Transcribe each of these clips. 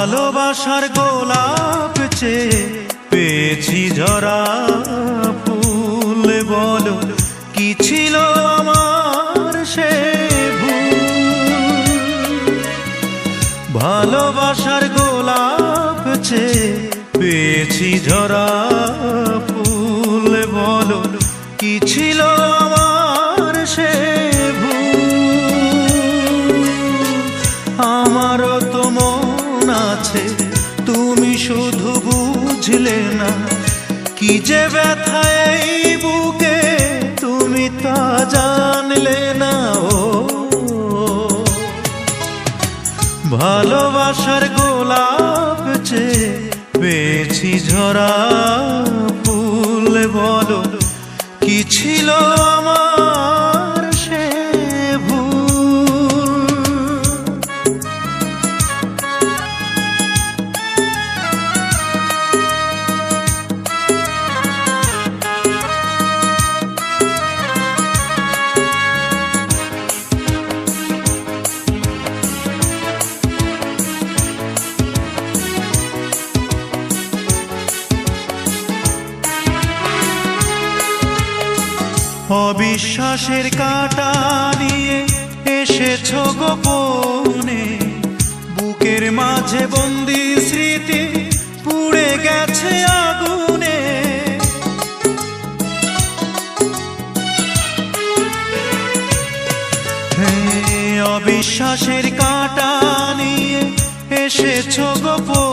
ভালোবাসার গোলাপ চেয়ে পেয়েছি ঝরা ফুল। বলো, কি ছিল আমার সে ভুল? ভালোবাসার গোলাপ চেয়ে পেয়েছি ঝরা আছে তুমি শুধু বুঝলে না কি যে ব্যথা অবিশ্বাসের কাটা নিয়ে এসেছ গোপনে। বুকের মাঝে বন্দি স্মৃতি পুড়ে গেছে আগুনে। অবিশ্বাসের কাটা নিয়ে এসেছ গোপনে।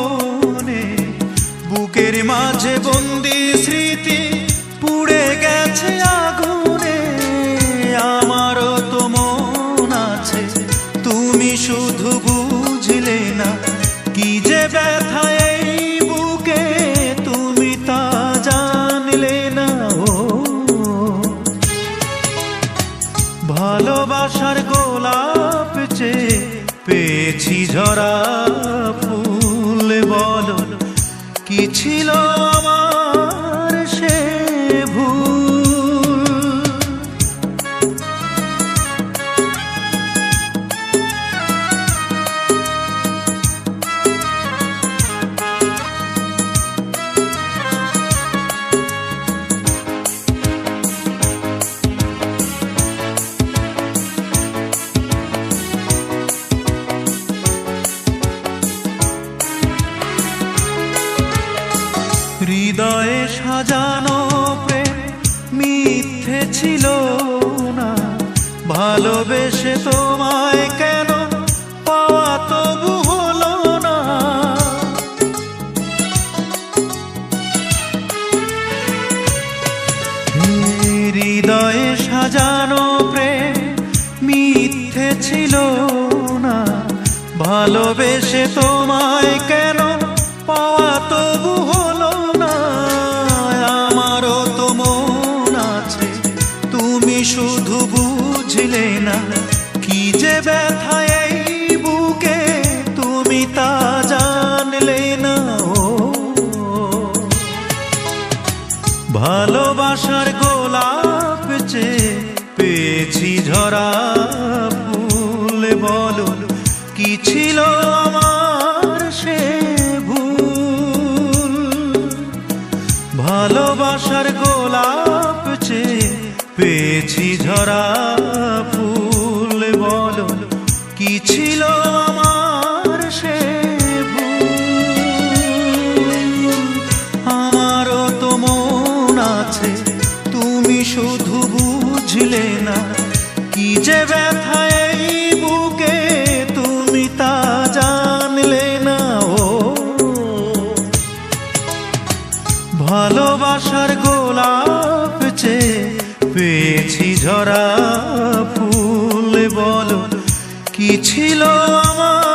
পেয়েছি ঝরা ফুল বল। কি ছিল সাজানো প্রেম মিথ্যে ছিল না। ভালোবেসে তোমায় কেন পাওয়া তবু হলো না। হৃদয়ে সাজানো প্রেম মিথ্যে ছিল না। ভালোবেসে তোমায় কেন বুঝলে না, কি যে ব্যথা এই বুকে তুমি তা জানলে না, ও। ভালোবাসার গোলাপ চেয়ে পেয়েছি ঝরা ফুল, বলো কি ছিল আমার সে ভুল? ভালোবাসার গোলাপ পেয়েছি ঝরা ফুল, বলো কি ছিল আমার সে আমারও তো মন আছে, তুমি শুধু বুঝলে না। কি যে ব্যথা বুকে, তুমি তা জানলে না, ও। ভালোবাসার গোলাপ ঝরা ফুল বল কি ছিল আমার